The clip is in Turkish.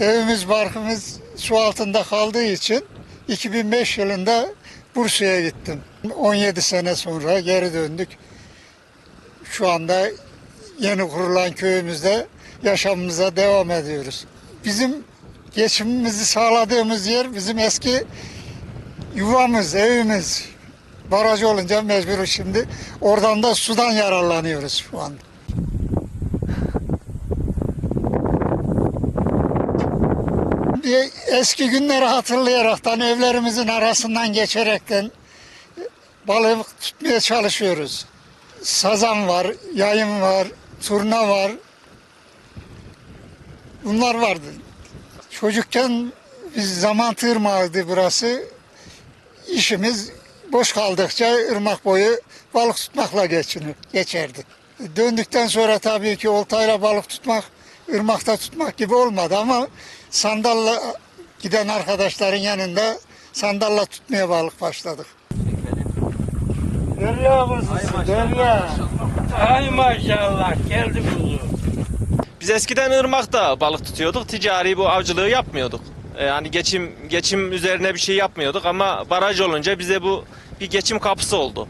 Evimiz barkımız su altında kaldığı için 2005 yılında Bursa'ya gittim. 17 sene sonra geri döndük. Şu anda yeni kurulan köyümüzde yaşamımıza devam ediyoruz. Bizim geçimimizi sağladığımız yer bizim eski yuvamız, evimiz. Baraj olunca mecbur şimdi oradan da sudan yararlanıyoruz şu anda. Bir eski günleri hatırlayaraktan evlerimizin arasından geçerekten balık tutmaya çalışıyoruz. Sazan var, yayın var, turna var. Bunlar vardı. Çocukken biz zaman tırmağıydı burası. İşimiz boş kaldıkça ırmak boyu balık tutmakla geçinir, geçerdi. Döndükten sonra tabii ki oltayla balık tutmak, ırmakta tutmak gibi olmadı ama sandalla giden arkadaşların yanında sandalla tutmaya balık başladık. Derya mısın? Derya. Ay maşallah geldi kuzu. Biz eskiden ırmakta balık tutuyorduk. Ticari bu avcılığı yapmıyorduk. Ee, Yani geçim geçim üzerine bir şey yapmıyorduk ama baraj olunca bize bu bir geçim kapısı oldu.